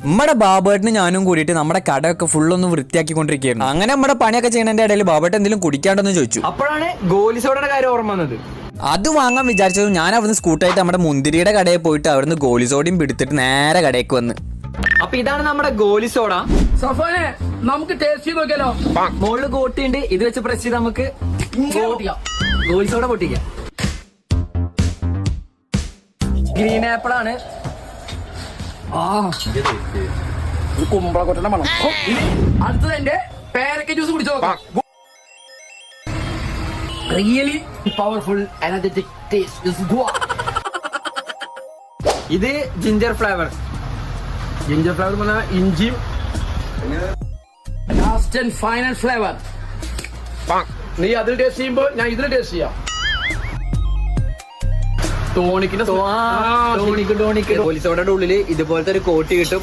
നമ്മുടെ ബാബേട്ടിന് ഞാനും കൂടിയിട്ട് നമ്മുടെ കടയൊക്കെ ഫുള്ളൊന്ന് വൃത്തിയാക്കിക്കൊണ്ടിരിക്കുകയായിരുന്നു. അങ്ങനെ നമ്മുടെ പണിയൊക്കെ ചെയ്യണതിന്റെ ഇടയിൽ ബാബേട്ട് എന്തെങ്കിലും കുടിക്കാണ്ടെന്ന് ചോദിച്ചു. അപ്പോഴാണ് ഗോലിസോടെ കാര്യം ഓർമ്മ വന്നത്. അത് വാങ്ങാൻ വിചാരിച്ചത് ഞാൻ അവിടുന്ന് സ്കൂട്ടായിട്ട് നമ്മുടെ മുന്തിരിയുടെ കടയിൽ പോയിട്ട് അവിടുന്ന് ഗോലിസോടിയും പിടിച്ചിട്ട് നേരെ കടയ്ക്ക് വന്ന്. അപ്പൊ ഇതാണ് നമ്മുടെ ഗോലിസോഡ സഫോനെ നമുക്ക് ടേസ്റ്റ് ചെയ്ത് നോക്കിയാലോ? മുകളിൽ കോട്ടിയുണ്ട് ഇത് വെച്ച് പ്രസ് ചെയ്ത് നമുക്ക് ഗോലിസോഡ പൊട്ടിക്കാം. ഗോലി സോഡ പൊട്ടിക്കാം. ഗ്രീൻ ആപ്പിൾ ആണ് ആ. കൊറ്റന്റെ മണം. ഓ, അടുത്തത് എന്റെ പേരക്ക ജ്യൂസ് കുടിച്ചു റിയലി പവർഫുൾ എനർജറ്റിക് ടേസ്റ്റ് ഇത് ജിഞ്ചർ ഫ്ലേവർ ജിഞ്ചർ ഫ്ലേവർ പറഞ്ഞാൽ ഇഞ്ചിയും ലാസ്റ്റ് ആൻഡ് ഫൈനൽ ഫ്ലേവർ നീ അതിൽ ടേസ്റ്റ് ചെയ്യുമ്പോൾ ഞാൻ ഇതിൽ ടേസ്റ്റ് ചെയ്യാം. ടോണിക്കിന്റെ ടോണിക്ക് ടോണിക്ക് പോലീസോടെ ഉള്ളിൽ ഇതുപോലത്തെ ഒരു കോട്ടി കിട്ടും.